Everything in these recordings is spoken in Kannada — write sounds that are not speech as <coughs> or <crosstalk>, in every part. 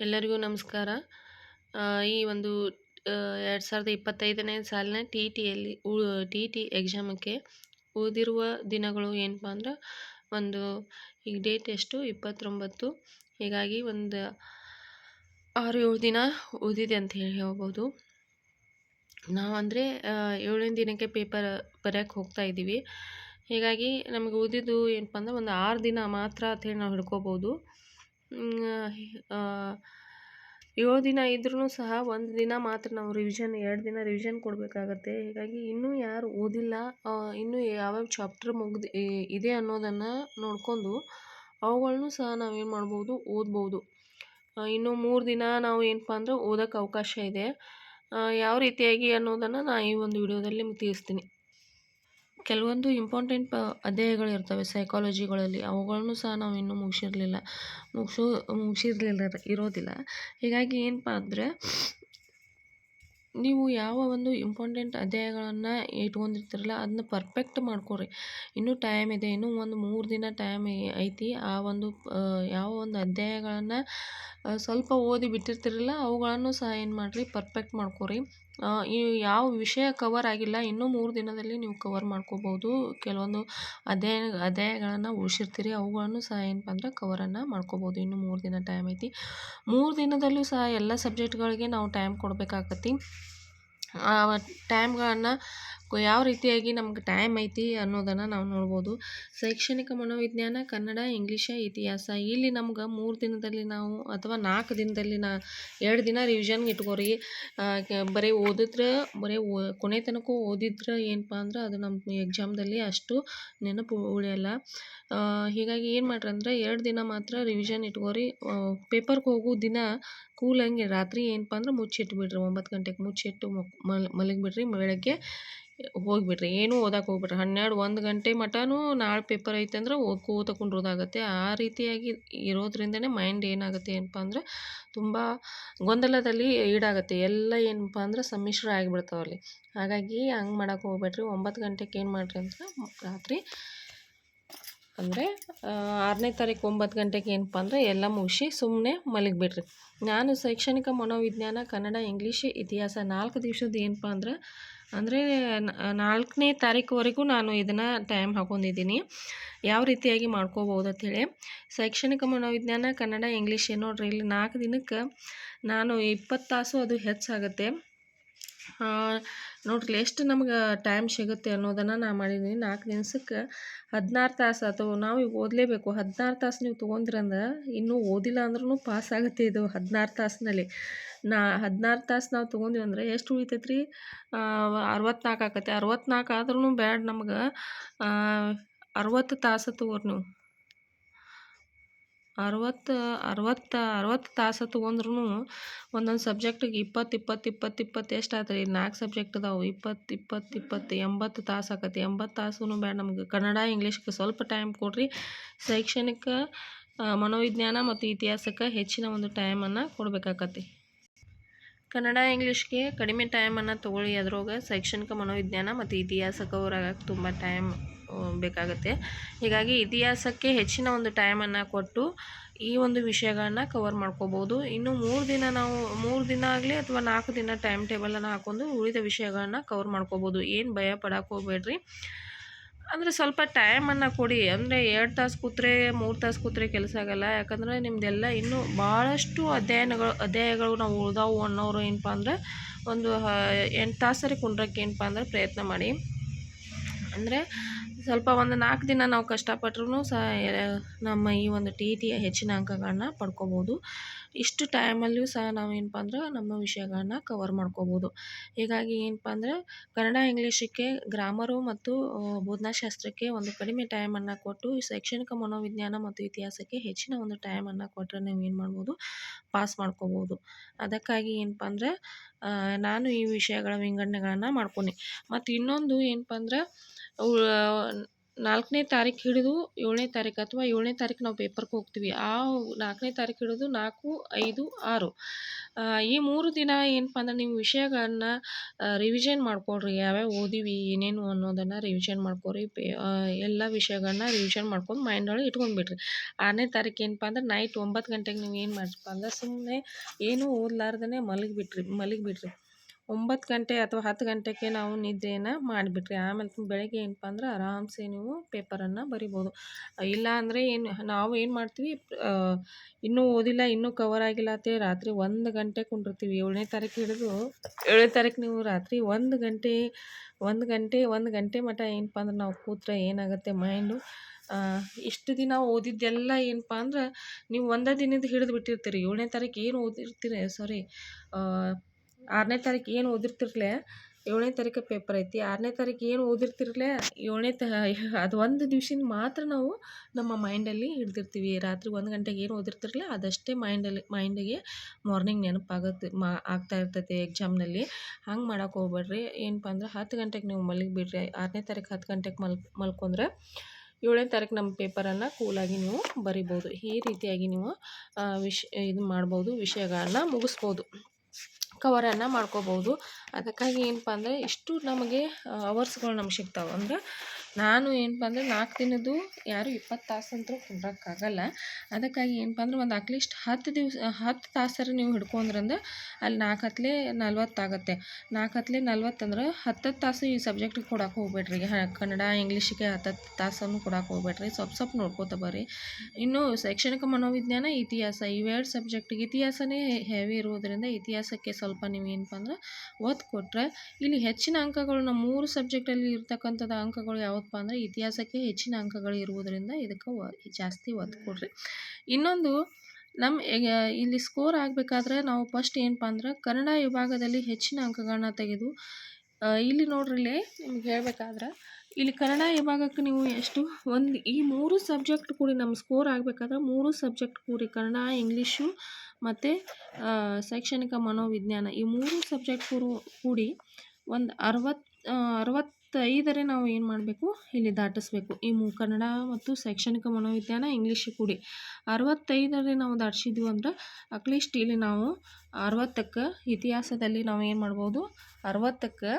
ಎಲ್ಲರಿಗೂ ನಮಸ್ಕಾರ. ಈ ಒಂದು ಎರಡು ಸಾವಿರದ ಇಪ್ಪತ್ತೈದನೇ ಸಾಲಿನ ಟಿ ಟಿಯಲ್ಲಿ ಟಿ ಟಿ ಎಕ್ಸಾಮಕ್ಕೆ ಉಳಿದಿರುವ ದಿನಗಳು ಏನಪ್ಪ ಅಂದ್ರೆ, ಒಂದು, ಈಗ ಡೇಟ್ ಎಷ್ಟು? ಇಪ್ಪತ್ತೊಂಬತ್ತು. ಹೀಗಾಗಿ ಒಂದು ಆರು ಏಳು ದಿನ ಉಳಿದಿದೆ ಅಂತ ಹೇಳಿ ಹೇಳ್ಬೋದು. ನಾವು ಅಂದರೆ ಏಳನೇ ದಿನಕ್ಕೆ ಪೇಪರ್ ಬರೆಯೋಕ್ಕೆ ಹೋಗ್ತಾ ಇದ್ದೀವಿ. ಹೀಗಾಗಿ ನಮಗೆ ಉಳಿದಿದ್ದು ಏನಪ್ಪ ಅಂದ್ರೆ, ಒಂದು ಆರು ದಿನ ಮಾತ್ರ ಅಂತ ಹೇಳಿ ನಾವು ಹಿಡ್ಕೋಬೋದು. ಏಳು ದಿನ ಇದ್ರೂ ಸಹ ಒಂದು ದಿನ ಮಾತ್ರ ನಾವು ರಿವಿಷನ್ ಎರಡು ದಿನ ರಿವಿಷನ್ ಕೊಡಬೇಕಾಗತ್ತೆ. ಹೀಗಾಗಿ ಇನ್ನೂ ಯಾರು ಓದಿಲ್ಲ ಇನ್ನೂ ಯಾವ್ಯಾವ ಚಾಪ್ಟರ್ ಮುಗ್ದು ಇದೆ ಅನ್ನೋದನ್ನು ನೋಡ್ಕೊಂಡು ಅವುಗಳನ್ನು ಸಹ ನಾವೇನು ಮಾಡ್ಬೋದು, ಓದ್ಬೋದು. ಇನ್ನೂ ಮೂರು ದಿನ ನಾವು ಏನಪ್ಪ ಅಂದ್ರೆ ಓದೋಕ್ಕೆ ಅವಕಾಶ ಇದೆ. ಯಾವ ರೀತಿಯಾಗಿ ಅನ್ನೋದನ್ನು ನಾನು ಈ ಒಂದು ವಿಡಿಯೋದಲ್ಲಿ ತಿಳಿಸ್ತೀನಿ ಕೆಲವೊಂದು ಇಂಪಾರ್ಟೆಂಟ್ ಅಧ್ಯಾಯಗಳು ಇರ್ತವೆ ಸೈಕಾಲಜಿಗಳಲ್ಲಿ ಅವುಗಳನ್ನು ಸಹ ನಾವು ಇನ್ನೂ ಮುಗಿಸಿರಲಿಲ್ಲ. ಮುಗಿಸೋ, ಮುಗಿಸಿರ್ಲಿಲ್ಲ, ಇರೋದಿಲ್ಲ. ಹೀಗಾಗಿ ಏನಪ್ಪ ಅಂದರೆ, ನೀವು ಯಾವ ಒಂದು ಇಂಪಾರ್ಟೆಂಟ್ ಅಧ್ಯಾಯಗಳನ್ನು ಇಟ್ಕೊಂಡಿರ್ತೀರಲ್ಲ ಅದನ್ನ ಪರ್ಫೆಕ್ಟ್ ಮಾಡ್ಕೊರಿ. ಇನ್ನೂ ಟೈಮ್ ಇದೆ, ಇನ್ನೂ ಒಂದು ಮೂರು ದಿನ ಟೈಮ್ ಐತಿ. ಆ ಒಂದು ಯಾವ ಒಂದು ಅಧ್ಯಾಯಗಳನ್ನು ಸ್ವಲ್ಪ ಓದಿ ಬಿಟ್ಟಿರ್ತೀರಲ್ಲ, ಅವುಗಳನ್ನು ಸಹ ಏನು ಮಾಡಿರಿ ಪರ್ಫೆಕ್ಟ್ ಮಾಡ್ಕೊರಿ. ಈ ಯಾವ ವಿಷಯ ಕವರ್ ಆಗಿಲ್ಲ. ಇನ್ನೂ ಮೂರು ದಿನದಲ್ಲಿ ನೀವು ಕವರ್ ಮಾಡ್ಕೋಬೋದು ಕೆಲವೊಂದು ಅಧ್ಯಾಯ ಅಧ್ಯಾಯಗಳನ್ನು ಉಳಿಸಿರ್ತೀರಿ. ಅವುಗಳನ್ನು ಸಹ ಏನಪ್ಪ ಅಂದರೆ ಕವರನ್ನು ಮಾಡ್ಕೋಬೋದು ಇನ್ನು ಮೂರು ದಿನ ಟೈಮ್ ಐತಿ. ಮೂರು ದಿನದಲ್ಲೂ ಸಹ ಎಲ್ಲ ಸಬ್ಜೆಕ್ಟ್ಗಳಿಗೆ ನಾವು ಟೈಮ್ ಕೊಡಬೇಕಾಗತ್ತಿ. ಟೈಮ್ಗಳನ್ನು ಯಾವ ರೀತಿಯಾಗಿ ನಮ್ಗೆ ಟೈಮ್ ಐತಿ ಅನ್ನೋದನ್ನು ನಾವು ನೋಡ್ಬೋದು. ಶೈಕ್ಷಣಿಕ ಮನೋವಿಜ್ಞಾನ, ಕನ್ನಡ, ಇಂಗ್ಲೀಷ, ಇತಿಹಾಸ ಇಲ್ಲಿ ನಮ್ಗೆ ಮೂರು ದಿನದಲ್ಲಿ ನಾವು ಅಥವಾ ನಾಲ್ಕು ದಿನದಲ್ಲಿ ನಾ ಎರಡು ದಿನ ರಿವಿಷನ್ಗೆ ಇಟ್ಕೋರಿ. ಬರೀ ಓದಿದ್ರೆ, ಬರೀ ಓ, ಕೊನೆ ತನಕ ಓದಿದ್ರೆ ಏನಪ್ಪ ಅಂದ್ರೆ ಅದು ನಮ್ಮ ಎಕ್ಸಾಮ್ದಲ್ಲಿ ಅಷ್ಟು ನೆನಪು ಉಳಿಯಲ್ಲ. ಹೀಗಾಗಿ ಏನು ಮಾಡ್ರಿ ಅಂದ್ರೆ ಎರಡು ದಿನ ಮಾತ್ರ ರಿವಿಷನ್ ಇಟ್ಕೋರಿ. ಪೇಪರ್ಗೆ ಹೋಗೋ ದಿನ ಕೂಲಂಗೆ ರಾತ್ರಿ ಏನಪ್ಪ ಅಂದ್ರೆ ಮುಚ್ಚಿಟ್ಬಿಡ್ರಿ ಒಂಬತ್ತು ಗಂಟೆಗೆ ಮುಚ್ಚಿಟ್ಟು ಮಲಗಿಬಿಡ್ರಿ, ಬೆಳಗ್ಗೆ ಹೋಗಿಬಿಡ್ರಿ. ಏನೂ ಓದಕ್ಕೆ ಹೋಗ್ಬಿಡ್ರಿ. ಹನ್ನೆರಡು, ಒಂದು ಗಂಟೆ ಮಟನೂ ನಾಳೆ ಪೇಪರ್ ಐತೆ ಅಂದ್ರೆ ಓದ್ಕೋತ ಕುಂಡ್ರೋದಾಗತ್ತೆ. ಆ ರೀತಿಯಾಗಿ ಇರೋದ್ರಿಂದನೇ ಮೈಂಡ್ ಏನಾಗುತ್ತೆ ಏನಪ್ಪ ಅಂದ್ರೆ ತುಂಬ ಗೊಂದಲದಲ್ಲಿ ಈಡಾಗುತ್ತೆ. ಎಲ್ಲ ಏನಪ್ಪ ಅಂದ್ರೆ ಸಮ್ಮಿಶ್ರ ಆಗಿಬಿಡ್ತಾವಲ್ಲಿ. ಹಾಗಾಗಿ ಹಂಗೆ ಮಾಡಕ್ಕೆ ಹೋಗ್ಬೇಡ್ರಿ. ಒಂಬತ್ತು ಗಂಟೆಗೆ ಏನು ಮಾಡಿರಿ ಅಂದ್ರೆ ರಾತ್ರಿ ಅಂದರೆ ಆರನೇ ತಾರೀಕು ಒಂಬತ್ತು ಗಂಟೆಗೆ ಏನಪ್ಪ ಅಂದರೆ ಎಲ್ಲ ಮುಗಿಸಿ ಸುಮ್ಮನೆ ಮಲಗಿಬಿಡ್ರಿ. ನಾನು ಶೈಕ್ಷಣಿಕ ಮನೋವಿಜ್ಞಾನ, ಕನ್ನಡ, ಇಂಗ್ಲೀಷ್, ಇತಿಹಾಸ ನಾಲ್ಕು ದಿವಸದ ಏನಪ್ಪ ಅಂದ್ರೆ, ಅಂದರೆ ನಾಲ್ಕನೇ ತಾರೀಕುವರೆಗೂ ನಾನು ಇದನ್ನು ಟೈಮ್ ಹಾಕೊಂಡಿದ್ದೀನಿ. ಯಾವ ರೀತಿಯಾಗಿ ಮಾಡ್ಕೋಬೋದು ಅಂಥೇಳಿ ಶೈಕ್ಷಣಿಕ ಮನೋವಿಜ್ಞಾನ, ಕನ್ನಡ, ಇಂಗ್ಲೀಷ್ ನೋಡ್ರಿ ಇಲ್ಲಿ ನಾಲ್ಕು ದಿನಕ್ಕೆ ನಾನು ಇಪ್ಪತ್ತು ತಾಸು ಅದು ಹೆಚ್ಚಾಗುತ್ತೆ. ನೋಡ್ರಿ, ಎಷ್ಟು ನಮ್ಗೆ ಟೈಮ್ ಸಿಗುತ್ತೆ ಅನ್ನೋದನ್ನು ನಾ ಮಾಡಿದ್ದೀನಿ ನಾಲ್ಕು ದಿವ್ಸಕ್ಕೆ ಹದಿನಾರು ತಾಸು ಅಥವಾ ನಾವು ಈಗ ಓದಲೇಬೇಕು. ಹದಿನಾರು ತಾಸು ನೀವು ತೊಗೊಂಡ್ರಂದ್ರೆ ಇನ್ನೂ ಓದಿಲ್ಲ ಅಂದ್ರೂ ಪಾಸ್ ಆಗುತ್ತೆ ಇದು ಹದಿನಾರು ತಾಸಿನಲ್ಲಿ. ನಾ, ಹದಿನಾರು ತಾಸು ನಾವು ತೊಗೊಂಡ್ವಿ ಅಂದ್ರೆ ಎಷ್ಟು ಉಳಿತೈತೆ ರೀ ಅರವತ್ನಾಲ್ಕು ಆಕತ್ತೆ. ಅರವತ್ನಾಲ್ಕು ಆದ್ರೂ ಬ್ಯಾಡ್ ನಮ್ಗೆ. ಅರವತ್ತು ತಾಸು ತಗೋರಿ ನೀವು. ಅರವತ್ತು ಅರವತ್ತು ಅರವತ್ತು ತಾಸು ತೊಗೊಂಡ್ರು ಒಂದೊಂದು ಸಬ್ಜೆಕ್ಟಿಗೆ ಇಪ್ಪತ್ತು ಇಪ್ಪತ್ತು ಇಪ್ಪತ್ತು ಇಪ್ಪತ್ತು ಎಷ್ಟು ಆಯ್ತು ರೀ ನಾಲ್ಕು ಸಬ್ಜೆಕ್ಟ್ ಅದಾವೆ. ಇಪ್ಪತ್ತು ಇಪ್ಪತ್ತು ಇಪ್ಪತ್ತು, ಎಂಬತ್ತು ತಾಸು ಆಕತಿ ಎಂಬತ್ತು ತಾಸು ಬೇಡ ನಮ್ಗೆ. ಕನ್ನಡ, ಇಂಗ್ಲೀಷ್ಗೆ ಸ್ವಲ್ಪ ಟೈಮ್ ಕೊಡ್ರಿ. ಶೈಕ್ಷಣಿಕ ಮನೋವಿಜ್ಞಾನ ಮತ್ತು ಇತಿಹಾಸಕ್ಕೆ ಹೆಚ್ಚಿನ ಒಂದು ಟೈಮನ್ನು ಕೊಡಬೇಕಾಕತಿ ಕನ್ನಡ ಇಂಗ್ಲೀಷ್ಗೆ ಕಡಿಮೆ ಟೈಮನ್ನು ತೊಗೊಳ್ಳಿ ಅದ್ರೊಳಗೆ ಶೈಕ್ಷಣಿಕ ಮನೋವಿಜ್ಞಾನ ಮತ್ತು ಇತಿಹಾಸಕ್ಕೆ ತುಂಬ ಟೈಮ್ ಬೇಕಾಗುತ್ತೆ. ಹೀಗಾಗಿ ಇತಿಹಾಸಕ್ಕೆ ಹೆಚ್ಚಿನ ಒಂದು ಟೈಮನ್ನು ಕೊಟ್ಟು ಈ ಒಂದು ವಿಷಯಗಳನ್ನ ಕವರ್ ಮಾಡ್ಕೋಬೋದು. ಇನ್ನು ಮೂರು ದಿನ ನಾವು, ಮೂರು ದಿನ ಆಗಲಿ ಅಥವಾ ನಾಲ್ಕು ದಿನ ಟೈಮ್ ಟೇಬಲನ್ನು ಹಾಕೊಂಡು ಉಳಿದ ವಿಷಯಗಳನ್ನ ಕವರ್ ಮಾಡ್ಕೋಬೋದು. ಏನು ಭಯ ಪಡಕ್ಕೆ ಹೋಗ್ಬೇಡ್ರಿ. ಅಂದರೆ ಸ್ವಲ್ಪ ಟೈಮನ್ನು ಕೊಡಿ. ಅಂದರೆ ಎರಡು ತಾಸು ಕೂತ್ರೆ, ಮೂರು ತಾಸು ಕೂತ್ರೆ ಕೆಲಸ ಆಗಲ್ಲ. ಯಾಕಂದರೆ ನಿಮ್ಮದೆಲ್ಲ ಇನ್ನೂ ಭಾಳಷ್ಟು ಅಧ್ಯಯನಗಳು, ಅಧ್ಯಾಯಗಳು ನಾವು ಉಳ್ದಾವು ಅನ್ನೋರು ಏನಪ್ಪ ಅಂದ್ರೆ ಒಂದು ಎಂಟು ತಾಸರಿ ಕುಂಡ್ರಕ್ಕೆ ಏನಪ್ಪ ಅಂದ್ರೆ ಪ್ರಯತ್ನ ಮಾಡಿ. ಅಂದರೆ ಸ್ವಲ್ಪ ಒಂದು ನಾಲ್ಕು ದಿನ ನಾವು ಕಷ್ಟಪಟ್ರೂ ಸಹ, ನಮ್ಮ ಈ ಒಂದು ಟಿ ಟಿಯ ಹೆಚ್ಚಿನ ಅಂಕಗಳನ್ನ ಪಡ್ಕೋಬೋದು. ಇಷ್ಟು ಟೈಮಲ್ಲಿಯೂ ಸಹ ನಾವು ಏನಪ್ಪ ಅಂದ್ರೆ ನಮ್ಮ ವಿಷಯಗಳನ್ನ ಕವರ್ ಮಾಡ್ಕೋಬೋದು. ಹೀಗಾಗಿ ಏನಪ್ಪ ಅಂದ್ರೆ ಕನ್ನಡ ಇಂಗ್ಲೀಷಕ್ಕೆ ಗ್ರಾಮರು ಮತ್ತು ಬೋಧನಾಶಾಸ್ತ್ರಕ್ಕೆ ಒಂದು ಕಡಿಮೆ ಟೈಮನ್ನು ಕೊಟ್ಟು ಶೈಕ್ಷಣಿಕ ಮನೋವಿಜ್ಞಾನ ಮತ್ತು ಇತಿಹಾಸಕ್ಕೆ ಹೆಚ್ಚಿನ ಒಂದು ಟೈಮನ್ನು ಕೊಟ್ಟರೆ ನೀವು ಏನು ಮಾಡ್ಬೋದು? ಪಾಸ್ ಮಾಡ್ಕೋಬೋದು. ಅದಕ್ಕಾಗಿ ಏನಪ್ಪ ಅಂದ್ರೆ ನಾನು ಈ ವಿಷಯಗಳ ವಿಂಗಡಣೆಗಳನ್ನು ಮಾಡ್ಕೊನಿ. ಮತ್ತು ಇನ್ನೊಂದು ಏನಪ್ಪ ಅಂದ್ರೆ ನಾಲ್ಕನೇ ತಾರೀಕು ಹಿಡಿದು ಏಳನೇ ತಾರೀಕು ಅಥವಾ ಏಳನೇ ತಾರೀಕು ನಾವು ಪೇಪರ್ಗೆ ಹೋಗ್ತೀವಿ. ಆ ನಾಲ್ಕನೇ ತಾರೀಕು ಹಿಡಿದು ನಾಲ್ಕು, ಐದು, ಆರು. ಈ ಮೂರು ದಿನ ಏನಪ್ಪ ಅಂದ್ರೆ ನೀವು ವಿಷಯಗಳನ್ನ ರಿವಿಷನ್ ಮಾಡ್ಕೊಳ್ರಿ. ಯಾವ್ಯಾವ ಓದಿವಿ, ಏನೇನು ಅನ್ನೋದನ್ನು ರಿವಿಷನ್ ಮಾಡ್ಕೊಳ್ರಿ. ಪೇ ಎಲ್ಲ ವಿಷಯಗಳನ್ನ ರಿವಿಷನ್ ಮಾಡ್ಕೊಂಡು ಮೈಂಡ್ ಒಳಗೆ ಇಟ್ಕೊಂಡ್ಬಿಡ್ರಿ. ಆರನೇ ತಾರೀಕು ಏನಪ್ಪ ಅಂದ್ರೆ ನೈಟ್ ಒಂಬತ್ತು ಗಂಟೆಗೆ ನೀವು ಏನು ಮಾಡ್ರಪ್ಪ ಅಂದ್ರೆ ಸುಮ್ಮನೆ ಏನೂ ಓದ್ಲಾರ್ದೇ ಮಲಗಿಬಿಟ್ರಿ, ಮಲಗಿಬಿಡ್ರಿ. ಒಂಬತ್ತು ಗಂಟೆ ಅಥವಾ ಹತ್ತು ಗಂಟೆಗೆ ನಾವು ನಿದ್ದೆಯನ್ನು ಮಾಡಿಬಿಟ್ರಿ, ಆಮೇಲೆ ಬೆಳಗ್ಗೆ ಏನಪ್ಪ ಅಂದ್ರೆ ಆರಾಮ್ಸೆ ನೀವು ಪೇಪರನ್ನು ಬರಿಬೋದು. ಇಲ್ಲ ಅಂದರೆ ಏನು, ನಾವು ಏನು ಮಾಡ್ತೀವಿ ಇನ್ನೂ ಓದಿಲ್ಲ, ಇನ್ನೂ ಕವರ್ ಆಗಿಲ್ಲ ಅಂತೇಳಿ ರಾತ್ರಿ ಒಂದು ಗಂಟೆ ಕುಂಡಿರ್ತೀವಿ. ಏಳನೇ ತಾರೀಕು ಹಿಡಿದು, ಏಳನೇ ತಾರೀಕು ನೀವು ರಾತ್ರಿ ಒಂದು ಗಂಟೆ ಒಂದು ಗಂಟೆ ಒಂದು ಗಂಟೆ ಮಟ್ಟ ಏನಪ್ಪ ಅಂದ್ರೆ ನಾವು ಕೂತ್ರೆ ಏನಾಗುತ್ತೆ ಮೈಂಡು. ಇಷ್ಟು ದಿನ ಓದಿದ್ದೆಲ್ಲ ಏನಪ್ಪ ಅಂದ್ರೆ ನೀವು ಒಂದೇ ದಿನದ ಹಿಡಿದು ಬಿಟ್ಟಿರ್ತೀರಿ. ಏಳನೇ ತಾರೀಕು ಏನು ಓದಿರ್ತೀರಿ, ಸಾರಿ ಆರನೇ ತಾರೀಕು ಏನು ಓದಿರ್ತಿರ್ಲೆ? ಏಳನೇ ತಾರೀಕು ಪೇಪರ್ ಐತಿ. ಆರನೇ ತಾರೀಕು ಏನು ಓದಿರ್ತಿರ್ಲೆ? ಏಳನೇ ತ, ಅದು ಒಂದು ದಿವ್ಸಿನ ಮಾತ್ರ ನಾವು ನಮ್ಮ ಮೈಂಡಲ್ಲಿ ಹಿಡ್ದಿರ್ತೀವಿ. ರಾತ್ರಿ ಒಂದು ಗಂಟೆಗೆ ಏನು ಓದಿರ್ತಿರ್ಲೆ, ಅದಷ್ಟೇ ಮೈಂಡಲ್ಲಿ ಮೈಂಡಿಗೆ ಮಾರ್ನಿಂಗ್ ನೆನಪಾಗುತ್ತೆ ಮಾ, ಆಗ್ತಾ ಇರ್ತೈತೆ ಎಕ್ಸಾಮ್ನಲ್ಲಿ ಹಂಗೆ ಮಾಡೋಕೆ ಹೋಗ್ಬೇಡ್ರಿ. ಏನಪ್ಪ ಅಂದ್ರೆ ಹತ್ತು ಗಂಟೆಗೆ ನೀವು ಮಲಗಿಬಿಡ್ರಿ ಆರನೇ ತಾರೀಕು ಹತ್ತು ಗಂಟೆಗೆ ಮಲ್, ಮಲ್ಕೊಂಡ್ರೆ ಏಳನೇ ತಾರೀಕು ನಮ್ಮ ಪೇಪರನ್ನು ಕೂಲಾಗಿ ನೀವು ಬರಿಬೋದು. ಈ ರೀತಿಯಾಗಿ ನೀವು ವಿಷ, ಇದು ಮಾಡ್ಬೋದು ವಿಷಯಗಳನ್ನ ಮುಗಿಸ್ಬೋದು. ಕವರನ್ನು ಮಾಡ್ಕೋಬೋದು. ಅದಕ್ಕಾಗಿ ಏನಪ್ಪ ಅಂದರೆ ಇಷ್ಟು ನಮಗೆ ಅವರ್ಸ್ಗಳು ನಮ್ಗೆ ಸಿಗ್ತಾವೆ. ಅಂದ್ರೆ ನಾನು ಏನಪ್ಪ ಅಂದರೆ ನಾಲ್ಕು ದಿನದ್ದು ಯಾರು ಇಪ್ಪತ್ತು ತಾಸು ಅಂತೂ ಕುಂಡ್ರಕ್ಕಾಗಲ್ಲ ಅದಕ್ಕಾಗಿ ಏನಪ್ಪ ಅಂದ್ರೆ ಒಂದು ಅಟ್ಲೀಸ್ಟ್ ಹತ್ತು ದಿವಸ, ಹತ್ತು ತಾಸಾರು ನೀವು ಹಿಡ್ಕೊಂಡ್ರಂದ್ರೆ ಅಲ್ಲಿ ನಾಲ್ಕು ಹತ್ತಲೇ ನಲ್ವತ್ತಾಗತ್ತೆ ನಾಲ್ಕು ಹತ್ತಲೇ ನಲ್ವತ್ತಂದ್ರೆ ಹತ್ತತ್ತು ತಾಸು ಈ ಸಬ್ಜೆಕ್ಟಿಗೆ ಕೊಡೋಕೆ ಹೋಗ್ಬೇಡ್ರಿ. ಕನ್ನಡ ಇಂಗ್ಲೀಷಿಗೆ ಹತ್ತತ್ತು ತಾಸನ್ನು ಕೊಡೋಕೆ ಹೋಗ್ಬೇಡ್ರಿ. ಸ್ವಲ್ಪ ಸ್ವಲ್ಪ ನೋಡ್ಕೋತ ಬರ್ರಿ. ಇನ್ನು ಶೈಕ್ಷಣಿಕ ಮನೋವಿಜ್ಞಾನ, ಇತಿಹಾಸ ಇವೆರಡು ಸಬ್ಜೆಕ್ಟಿಗೆ ಇತಿಹಾಸನೇ ಹೆವಿ ಇರುವುದರಿಂದ ಇತಿಹಾಸಕ್ಕೆ ಸ್ವಲ್ಪ ನೀವು ಏನಪ್ಪ ಅಂದ್ರೆ ಒತ್ತು ಇಲ್ಲಿ ಹೆಚ್ಚಿನ ಅಂಕಗಳು ನಮ್ಮ ಮೂರು ಸಬ್ಜೆಕ್ಟಲ್ಲಿ ಇರ್ತಕ್ಕಂಥದ್ದು ಅಂಕಗಳು ಯಾವತ್ತಪ್ಪ ಅಂದರೆ ಇತಿಹಾಸಕ್ಕೆ ಹೆಚ್ಚಿನ ಅಂಕಗಳು ಇರುವುದರಿಂದ ಇದಕ್ಕೆ ಜಾಸ್ತಿ ಒತ್ತು ಕೊಡ್ರಿ. ಇನ್ನೊಂದು ನಮ್ಮ ಇಲ್ಲಿ ಸ್ಕೋರ್ ಆಗಬೇಕಾದ್ರೆ ನಾವು ಫಸ್ಟ್ ಏನಪ್ಪ ಅಂದ್ರೆ ಕನ್ನಡ ವಿಭಾಗದಲ್ಲಿ ಹೆಚ್ಚಿನ ಅಂಕಗಳನ್ನ ತೆಗೆದು ಇಲ್ಲಿ ನೋಡ್ರಿ ಇಲ್ಲಿ ನಿಮ್ಗೆ ಹೇಳಬೇಕಾದ್ರೆ, ಇಲ್ಲಿ ಕನ್ನಡ ವಿಭಾಗಕ್ಕೆ ನೀವು ಎಷ್ಟು ಒಂದು, ಈ ಮೂರು ಸಬ್ಜೆಕ್ಟ್ ಕೂಡಿ ನಮ್ಮ ಸ್ಕೋರ್ ಆಗಬೇಕಾದ್ರೆ ಮೂರು ಸಬ್ಜೆಕ್ಟ್ ಕೂಡಿ ಕನ್ನಡ ಇಂಗ್ಲೀಷು ಮತ್ತು ಶೈಕ್ಷಣಿಕ ಮನೋವಿಜ್ಞಾನ ಈ ಮೂರು ಸಬ್ಜೆಕ್ಟ್ ಕೂಡ ಕೂಡಿ ಒಂದು ಅರವತ್ತು ಅರವತ್ತೈದರೇ ನಾವು ಏನು ಮಾಡಬೇಕು? ಇಲ್ಲಿ ದಾಟಿಸ್ಬೇಕು. ಈ ಮೂ, ಕನ್ನಡ ಮತ್ತು ಶೈಕ್ಷಣಿಕ ಮನೋವಿಜ್ಞಾನ, ಇಂಗ್ಲೀಷ್ ಕೂಡಿ. ಅರವತ್ತೈದರೇ ನಾವು ದಾಟಿಸಿದ್ವಿ ಅಂದ್ರೆ ಅಟ್ಲೀಸ್ಟ್ ಇಲ್ಲಿ ನಾವು ಅರವತ್ತಕ್ಕೆ ಇತಿಹಾಸದಲ್ಲಿ ನಾವು ಏನು ಮಾಡ್ಬೋದು? ಅರವತ್ತಕ್ಕೆ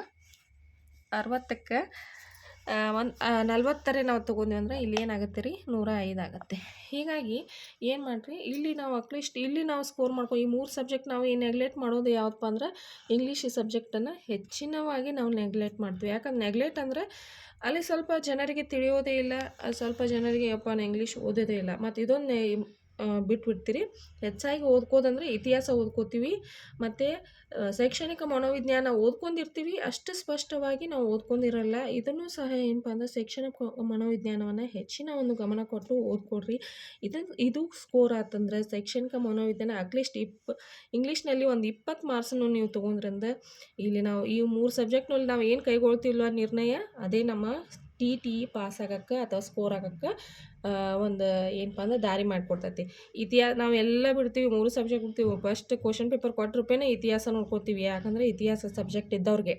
ಅರವತ್ತಕ್ಕೆ ಒಂದು ನಲ್ವತ್ತರೇ ನಾವು ತೊಗೊಂಡ್ವಿ ಅಂದರೆ ಇಲ್ಲಿ ಏನಾಗುತ್ತೆ ರೀ? ನೂರ ಐದು ಆಗುತ್ತೆ. ಹೀಗಾಗಿ ಏನು ಮಾಡಿರಿ? ಇಲ್ಲಿ ನಾವು ಅಟ್ಲೀಸ್ಟ್ ಇಲ್ಲಿ ನಾವು ಸ್ಕೋರ್ ಮಾಡ್ಕೊ, ಈ ಮೂರು ಸಬ್ಜೆಕ್ಟ್ ನಾವು ಈ ನೆಗ್ಲೆಕ್ಟ್ ಮಾಡೋದು ಯಾವುದಪ್ಪ ಅಂದ್ರೆ ಇಂಗ್ಲೀಷ್ ಸಬ್ಜೆಕ್ಟನ್ನು ಹೆಚ್ಚಿನವಾಗಿ ನಾವು ನೆಗ್ಲೆಕ್ಟ್ ಮಾಡ್ತೀವಿ. ಯಾಕಂದ್ರೆ ನೆಗ್ಲೆಕ್ಟ್ ಅಂದರೆ ಅಲ್ಲಿ ಸ್ವಲ್ಪ ಜನರಿಗೆ ತಿಳಿಯೋದೇ ಇಲ್ಲ ಸ್ವಲ್ಪ ಜನರಿಗೆ ಯಪ್ಪ ನಾನು ಇಂಗ್ಲೀಷ್ ಓದೋದೇ ಇಲ್ಲ. ಮತ್ತು ಇದೊಂದು ಬಿಟ್ಬಿಡ್ತೀರಿ. ಹೆಚ್ಚಾಗಿ ಓದ್ಕೋದಂದ್ರೆ ಇತಿಹಾಸ ಓದ್ಕೋತೀವಿ. ಮತ್ತು ಶೈಕ್ಷಣಿಕ ಮನೋವಿಜ್ಞಾನ ಓದ್ಕೊಂಡಿರ್ತೀವಿ. ಅಷ್ಟು ಸ್ಪಷ್ಟವಾಗಿ ನಾವು ಓದ್ಕೊಂಡಿರಲ್ಲ. ಇದನ್ನು ಸಹ ಏನಪ್ಪ ಅಂದ್ರೆ ಶೈಕ್ಷಣಿಕ ಮನೋವಿಜ್ಞಾನವನ್ನು ಹೆಚ್ಚಿನ ಒಂದು ಗಮನ ಕೊಟ್ಟು ಓದ್ಕೊಡ್ರಿ. ಇದು ಇದು ಸ್ಕೋರ್ ಆತಂದ್ರೆ ಶೈಕ್ಷಣಿಕ ಮನೋವಿಜ್ಞಾನ ಅಟ್ಲೀಸ್ಟ್ ಇಪ್, ಇಂಗ್ಲೀಷ್ನಲ್ಲಿ ಒಂದು ಇಪ್ಪತ್ತು ಮಾರ್ಕ್ಸನ್ನು ನೀವು ತಗೊಂಡ್ರಿಂದ ಇಲ್ಲಿ ನಾವು ಈ ಮೂರು ಸಬ್ಜೆಕ್ಟ್ನಲ್ಲಿ ನಾವು ಏನು ಕೈಗೊಳ್ತಿಲ್ವ ನಿರ್ಣಯ? ಅದೇ ನಮ್ಮ ಟಿ ಟಿ ಪಾಸ್ ಆಗಕ್ಕೆ ಅಥವಾ ಸ್ಕೋರ್ ಆಗಕ್ಕೆ ಒಂದು ಏನಪ್ಪ ಅಂದ್ರೆ ದಾರಿ ಮಾಡಿಕೊಡ್ತೈತಿ. ಇತಿಹಾಸ ನಾವು ಎಲ್ಲ ಬಿಡ್ತೀವಿ, ಮೂರು ಸಬ್ಜೆಕ್ಟ್ ಬಿಡ್ತೀವಿ. ಫಸ್ಟ್ ಕ್ವಶನ್ ಪೇಪರ್ ಕೊಟ್ಟ ಇತಿಹಾಸ ನೋಡ್ಕೋತೀವಿ. ಯಾಕಂದರೆ ಇತಿಹಾಸ ಸಬ್ಜೆಕ್ಟ್ ಇದ್ದವ್ರಿಗೆ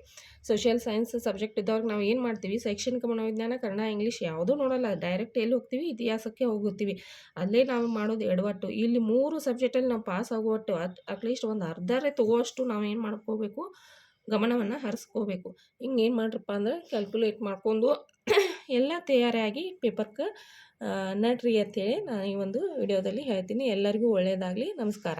ಸೋಷಿಯಲ್ ಸೈನ್ಸ್ ಸಬ್ಜೆಕ್ಟ್ ಇದ್ದವ್ರಿಗೆ ನಾವು ಏನು ಮಾಡ್ತೀವಿ? ಶೈಕ್ಷಣಿಕ ಮನೋವಿಜ್ಞಾನ, ಕನ್ನಡ ಇಂಗ್ಲೀಷ್ ಯಾವುದೂ ನೋಡಲ್ಲ. ಡೈರೆಕ್ಟ್ ಎಲ್ಲಿ ಹೋಗ್ತೀವಿ? ಇತಿಹಾಸಕ್ಕೆ ಹೋಗುತ್ತೀವಿ ಅಲ್ಲೇ ನಾವು ಮಾಡೋದು ಎಡವಟ್ಟು. ಇಲ್ಲಿ ಮೂರು ಸಬ್ಜೆಕ್ಟಲ್ಲಿ ನಾವು ಪಾಸ್ ಆಗುವಟ್ಟು ಅಟ್ ಅಟ್ಲೀಸ್ಟ್ ಒಂದು ಅರ್ಧರೇ ತಗೋವಷ್ಟು ನಾವು ಏನು ಮಾಡ್ಕೋಬೇಕು? ಗಮನವನ್ನು ಹರಿಸ್ಕೋಬೇಕು. ಹಿಂಗೆ ಏನು ಮಾಡ್ರಪ್ಪ ಅಂದ್ರೆ ಕ್ಯಾಲ್ಕುಲೇಟ್ ಮಾಡ್ಕೊಂಡು <coughs> ಎಲ್ಲ ತಯಾರಾಗಿ ಪೇಪರ್ಗೆ ನಡ್ರಿ ಅಂತೇಳಿ ನಾನು ಈ ಒಂದು ವಿಡಿಯೋದಲ್ಲಿ ಹೇಳ್ತೀನಿ. ಎಲ್ಲರಿಗೂ ಒಳ್ಳೆಯದಾಗಲಿ ನಮಸ್ಕಾರ.